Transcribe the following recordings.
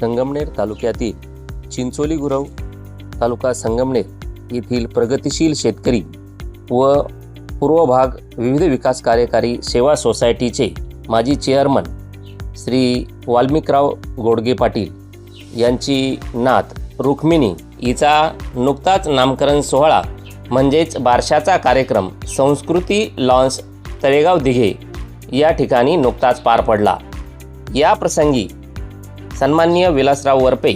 संगमनेर तालुक्यातील चिंचोली गुरव तालुका संगमनेर येथील प्रगतिशील शेतकरी व पूर्व भाग विविध विकास कार्यकारी सेवा सोसायटीचे माजी चेअरमन श्री वाल्मिकराव गोडगे पाटील यांची नात रुक्मिणी हिचा नुकताच नामकरण सोहळा म्हणजेच बारशाचा कार्यक्रम संस्कृती लॉन्स तळेगाव दिघे या ठिकाणी नुकताच पार पडला. या प्रसंगी सन्माननीय विलासराव वरपे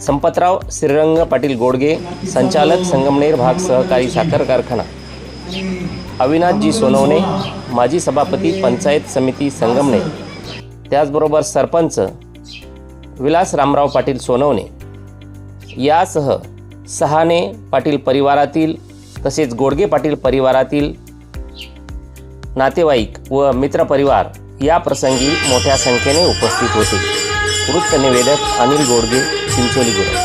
संपतराव श्रीरंग पाटील गोडगे संचालक संगमनेर भाग सहकारी साखर कारखाना अविनाशजी सोनवणे माजी सभापती पंचायत समिती संगमनेर. त्याचबरोबर सरपंच विलास रामराव पाटील सोनवणे. यासह सहाने पाटील परिवारातील तसेच गोडगे पाटील परिवारातील नातेवाईक व मित्रपरिवार या प्रसंगी मोठ्या संख्येने उपस्थित होते. वृत्त निवेदक अनिल गोडगे चिंचोली गुरु.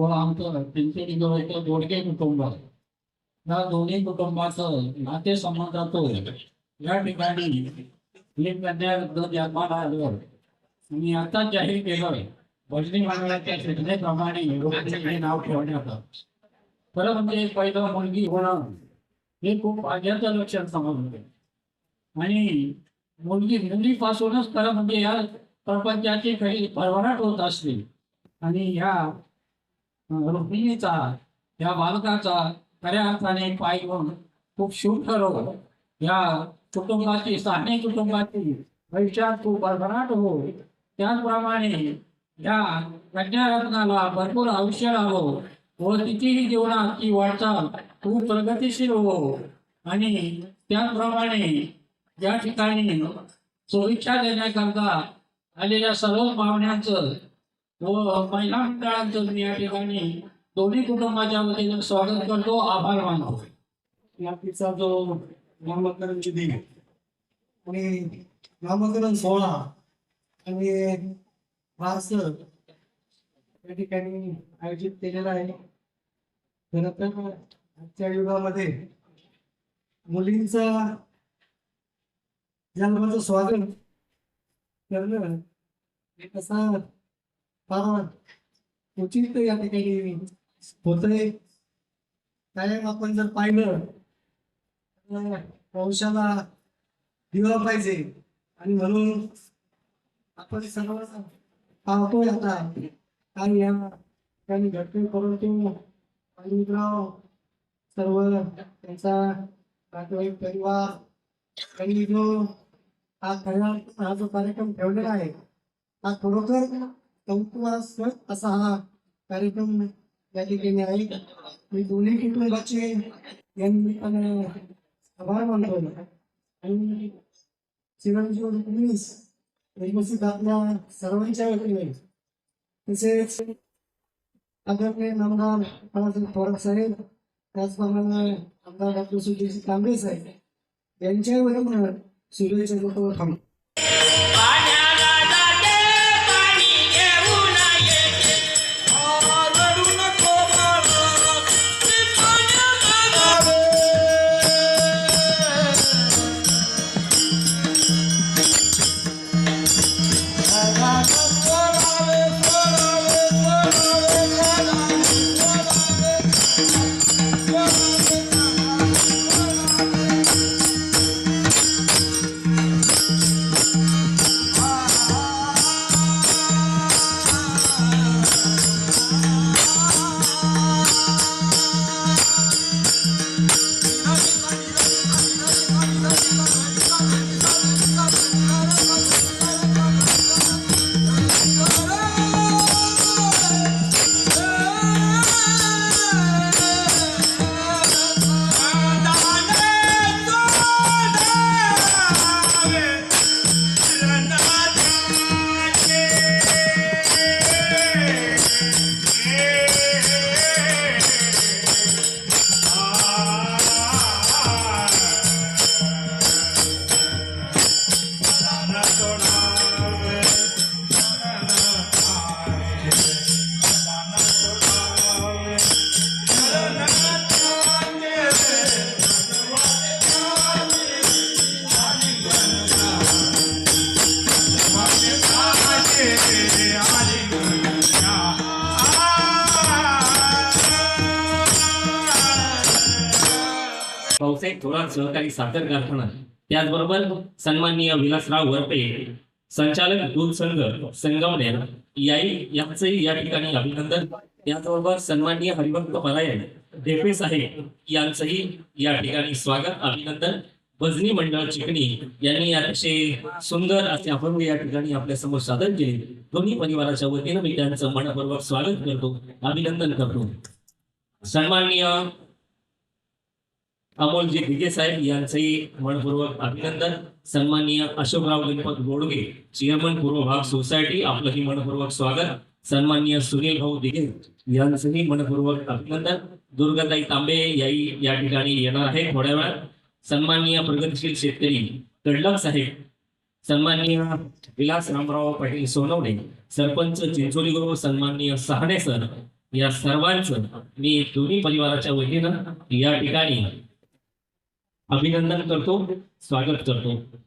व आमचं चिंचोली जवळचं दोडके कुटुंब या दोन्ही कुटुंबाचं नातेसंबंधातून या ठिकाणी मी कन्या जन्माला आलो आणि आता जाहीर केलं भजनी मंडळाच्या सूचनेप्रमाणे हे नाव ठेवण्याचं खरं म्हणजे पहिलं मुलगी होणं हे खूप भाग्याचं लक्षण समजलं आणि मुलगी मुलीपासूनच खरं म्हणजे या प्रपंचाची काही भरभराट होत असते आणि ह्या रुक्मिणीचा या बालकाचा खऱ्या अर्थाने पाय घेऊन खूप शुभ ठरव या कुटुंबाची साने कुटुंबाची भविष्यात खूप भरभराट हो त्याचप्रमाणे या कन्यारत्नाला भरपूर आयुष्य लाभो व तिचीही ती वाटचाल खूप प्रगतीशील हो. आणि त्याचप्रमाणे या ठिकाणी शुभेच्छा देण्याकरता आलेल्या सर्व पाहुण्यांचं व महिला मंडळांचं मी या ठिकाणी दोन्ही कुटुंबाच्या वतीनं स्वागत करतो आभार मानतो. याचा जो नामकरण विधी आणि नामकरण सोहळा आणि वारस या ठिकाणी आयोजित केलेला आहे. खरं तर आजच्या युगामध्ये मुलींचा जन्माचं स्वागत करणं हे कसं फार उचित या ठिकाणी होतंय. कायम आपण जर पाहिलं वंशाला दिवा पाहिजे. आणि म्हणून आपण सर्व पाहतोय आता. आणि या त्यांनी घटने करून ते सर्व त्यांचा नातेवाईक परिवार त्यांनी जो हा हा जो कार्यक्रम ठेवलेला आहे हा खरोखर कौतुकास्पद असा हा कार्यक्रम या ठिकाणी आहे. मी दोन्ही कुटुंबाचे या निमित्ताने आभार मानतो. आणि चिरंजीव पोलीस उपस्थित आपल्या सर्वांच्या वतीने. तसेच आदरणीय नामदार बाळासाहेब थोरात साहेब त्याचप्रमाणे आमदार डॉक्टर सुधीर तांबे साहेब यांच्या वतीनं सूर्याच्या लोकांवर थांबतो भाऊसाहेब थोरात सहकारी साखर कारखाना त्याचबरोबर सन्माननीय विलासराव वरपे संचालक दूध संघ संगमनेर यांचंही या ठिकाणी अभिनंदन. त्याचबरोबर सन्माननीय हरिभक्त परायण डेफे साहेब यांचंही या ठिकाणी स्वागत अभिनंदन. भजनी मंडळ चिकणी यांनी अतिशय सुंदर असे अभंग या ठिकाणी आपल्यासमोर सादर केले. दोन्ही परिवाराच्या वतीनं मी त्यांचं मनपूर्वक स्वागत करतो अभिनंदन करतो. सन्माननीय अमोलजी दिगे साहेब यांचंही मनपूर्वक अभिनंदन. सन्माननीय अशोकराव गणपत गोडगे चेअरमन पूर्व भाग सोसायटी आपलंही मनपूर्वक स्वागत. सन्माननीय सुनील भाऊ दिघे यांचंही मनपूर्वक अभिनंदन. दुर्गाताई तांबे याही या ठिकाणी येणार आहे थोड्या वेळात. सन्माननीय प्रगतशील शेतकरी कडलक साहेब सन्माननीय विलास रामराव पाटील सोनवणे सरपंच चिंचोली गुरु सन्माननीय सहाणे सर या सर्वांचं मी दोन्ही परिवाराच्या वतीनं या ठिकाणी अभिनंदन करतो स्वागत करतो.